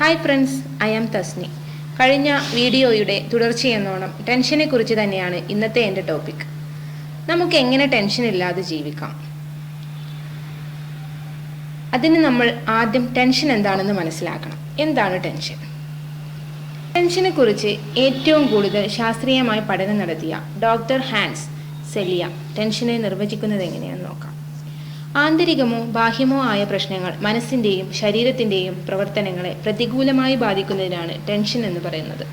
Hi friends I am Thasni കഴിഞ്ഞ വീഡിയോയുടെ തുടർച്ചയെന്നോണം ടെൻഷനെ കുറിച്ച് തന്നെയാണ് ഇന്നത്തെ എന്റെ ടോപ്പിക് നമുക്ക് എങ്ങനെ ടെൻഷൻ ഇല്ലാതെ ജീവിക്കാം? അതിന് നമ്മൾ ആദ്യം ടെൻഷൻ എന്താണെന്ന് മനസ്സിലാക്കണം. എന്താണ് ടെൻഷൻ ടെൻഷനെ കുറിച്ച് ഏറ്റവും കൂടുതൽ ശാസ്ത്രീയമായി പഠനം നടത്തിയ ഡോക്ടർ ഹാൻസ് സെലിയ. ടെൻഷനെ നിർവചിക്കുന്നത് എങ്ങനെയാണെന്ന് നോക്കാം. ആന്തരികമോ ബാഹ്യമോ ആയ പ്രശ്നങ്ങൾ മനസ്സിന്റെയും ശരീരത്തിന്റെയും പ്രവർത്തനങ്ങളെ പ്രതികൂലമായി ബാധിക്കുന്നതിനാണ് ടെൻഷൻ എന്ന് പറയുന്നത്.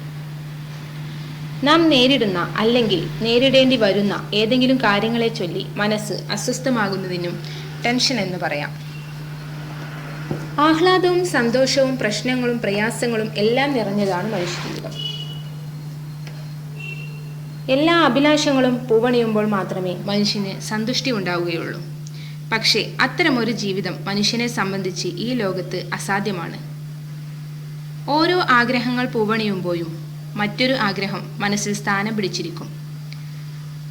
നാം നേരിടുന്ന അല്ലെങ്കിൽ നേരിടേണ്ടി വരുന്ന ഏതെങ്കിലും കാര്യങ്ങളെ ചൊല്ലി മനസ്സ് അസ്വസ്ഥമാകുന്നതിനും ടെൻഷൻ എന്ന് പറയാം. ആഹ്ലാദവും സന്തോഷവും പ്രശ്നങ്ങളും പ്രയാസങ്ങളും എല്ലാം നിറഞ്ഞതാണ് മനുഷ്യജീവിതം. എല്ലാ അഭിലാഷങ്ങളും പൂവണിയുമ്പോൾ മാത്രമേ മനുഷ്യന് സന്തുഷ്ടി ഉണ്ടാവുകയുള്ളൂ. പക്ഷേ അത്തരമൊരു ജീവിതം മനുഷ്യനെ സംബന്ധിച്ച് ഈ ലോകത്ത് അസാധ്യമാണ്. ഓരോ ആഗ്രഹങ്ങൾ പൂവണിയുമ്പോഴും മറ്റൊരു ആഗ്രഹം മനസ്സിൽ സ്ഥാനം പിടിച്ചിരിക്കും.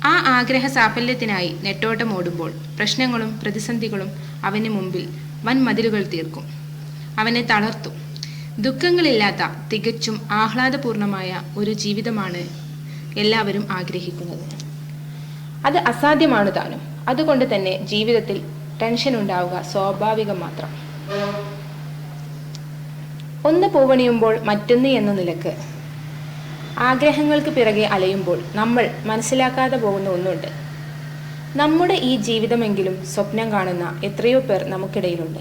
ആ ആഗ്രഹ സാഫല്യത്തിനായി നെട്ടോട്ടം ഓടുമ്പോൾ പ്രശ്നങ്ങളും പ്രതിസന്ധികളും അവന് മുമ്പിൽ വൻ മതിലുകൾ തീർക്കും. അവനെ തളർത്തും. ദുഃഖങ്ങളില്ലാത്ത തികച്ചും ആഹ്ലാദപൂർണമായ ഒരു ജീവിതമാണ് എല്ലാവരും ആഗ്രഹിക്കുന്നത്. അത് അസാധ്യമാണ് താനും. അതുകൊണ്ട് തന്നെ ജീവിതത്തിൽ ടെൻഷൻ ഉണ്ടാവുക സ്വാഭാവികം മാത്രം. ഒന്ന് പൂവണിയുമ്പോൾ മറ്റൊന്ന് എന്ന നിലയ്ക്ക്. ആഗ്രഹങ്ങൾക്ക് പിറകെ അലയുമ്പോൾ നമ്മൾ മനസ്സിലാക്കാതെ പോകുന്ന ഒന്നുണ്ട്. നമ്മുടെ ഈ ജീവിതമെങ്കിലും സ്വപ്നം കാണുന്ന എത്രയോ പേർ നമുക്കിടയിലുണ്ട്.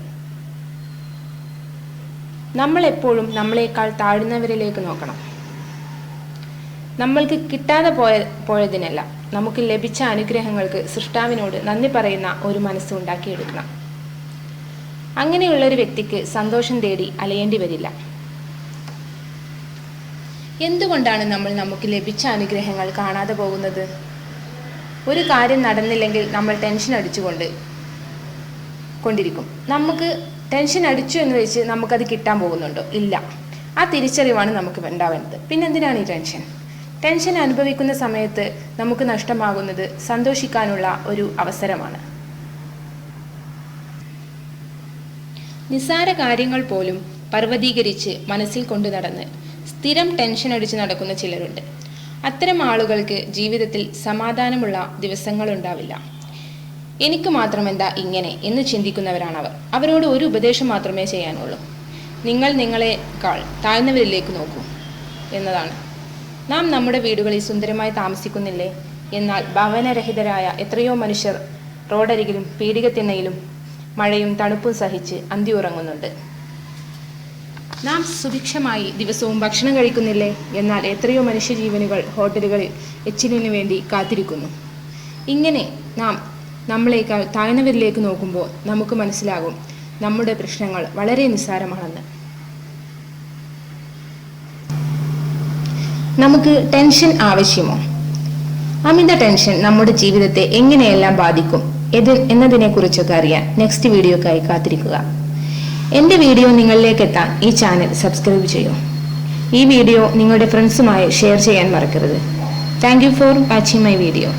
നമ്മൾ എപ്പോഴും നമ്മളെക്കാൾ താഴ്ന്നവരിലേക്ക് നോക്കണം. നമ്മൾക്ക് കിട്ടാതെ പോയ പോയതിനല്ല. നമുക്ക് ലഭിച്ച അനുഗ്രഹങ്ങൾക്ക് സൃഷ്ടാവിനോട് നന്ദി പറയുന്ന ഒരു മനസ്സ് ഉണ്ടാക്കിയെടുക്കണം. അങ്ങനെയുള്ള ഒരു വ്യക്തിക്ക് സന്തോഷം തേടി അലയേണ്ടി വരില്ല. എന്തുകൊണ്ടാണ് നമ്മൾ നമുക്ക് ലഭിച്ച അനുഗ്രഹങ്ങൾ കാണാതെ പോകുന്നത്? ഒരു കാര്യം നടന്നില്ലെങ്കിൽ നമ്മൾ ടെൻഷൻ അടിച്ചുകൊണ്ട് കൊണ്ടിരിക്കും. നമുക്ക് ടെൻഷൻ അടിച്ചു എന്ന് വെച്ച് നമുക്കത് കിട്ടാൻ പോകുന്നുണ്ടോ? ഇല്ല. ആ തിരിച്ചറിവാണ് നമുക്ക് ഉണ്ടാവേണ്ടത്. പിന്നെന്തിനാണ് ഈ ടെൻഷൻ? ടെൻഷൻ അനുഭവിക്കുന്ന സമയത്ത് നമുക്ക് നഷ്ടമാകുന്നത് സന്തോഷിക്കാനുള്ള ഒരു അവസരമാണ്. നിസ്സാര കാര്യങ്ങൾ പോലും പർവതീകരിച്ച് മനസ്സിൽ കൊണ്ടു നടന്ന് സ്ഥിരം ടെൻഷൻ അടിച്ച് നടക്കുന്ന ചിലരുണ്ട്. അത്തരം ആളുകൾക്ക് ജീവിതത്തിൽ സമാധാനമുള്ള ദിവസങ്ങളുണ്ടാവില്ല എനിക്ക് മാത്രമെന്താ ഇങ്ങനെ എന്ന് ചിന്തിക്കുന്നവരാണ് അവർ അവരോട് ഒരു ഉപദേശം മാത്രമേ ചെയ്യാനുള്ളൂ. നിങ്ങൾ നിങ്ങളെക്കാൾ താഴ്ന്നവരിലേക്ക് നോക്കൂ എന്നതാണ്. നാം നമ്മുടെ വീടുകളിൽ സുന്ദരമായി താമസിക്കുന്നില്ലേ? എന്നാൽ ഭവനരഹിതരായ എത്രയോ മനുഷ്യർ റോഡരികിലും പീഡികത്തിണ്ണയിലും മഴയും തണുപ്പും സഹിച്ച് അന്തി ഉറങ്ങുന്നുണ്ട്. നാം സുഭിക്ഷമായി ദിവസവും ഭക്ഷണം കഴിക്കുന്നില്ലേ? എന്നാൽ എത്രയോ മനുഷ്യജീവനുകൾ ഹോട്ടലുകളിൽ എച്ചിലിനു വേണ്ടി കാത്തിരിക്കുന്നു. ഇങ്ങനെ നാം നമ്മളേക്കാൾ താഴ്ന്നവരിലേക്ക് നോക്കുമ്പോൾ നമുക്ക് മനസ്സിലാകും നമ്മുടെ പ്രശ്നങ്ങൾ വളരെ നിസ്സാരമാണെന്ന്. നമുക്ക് ടെൻഷൻ ആവശ്യമോ? അമിത ടെൻഷൻ നമ്മുടെ ജീവിതത്തെ എങ്ങനെയെല്ലാം ബാധിക്കും? ഇത് എന്നതിനെക്കുറിച്ചൊക്കെ അറിയാൻ നെക്സ്റ്റ് വീഡിയോക്കായി കാത്തിരിക്കുക. എന്റെ വീഡിയോ നിങ്ങളിലേക്ക് എത്താൻ ഈ ചാനൽ സബ്സ്ക്രൈബ് ചെയ്യൂ. ഈ വീഡിയോ നിങ്ങളുടെ ഫ്രണ്ട്സുമായി ഷെയർ ചെയ്യാൻ മറക്കരുത്. Thank for watching my video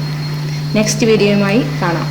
next വീഡിയോയുമായി കാണാം.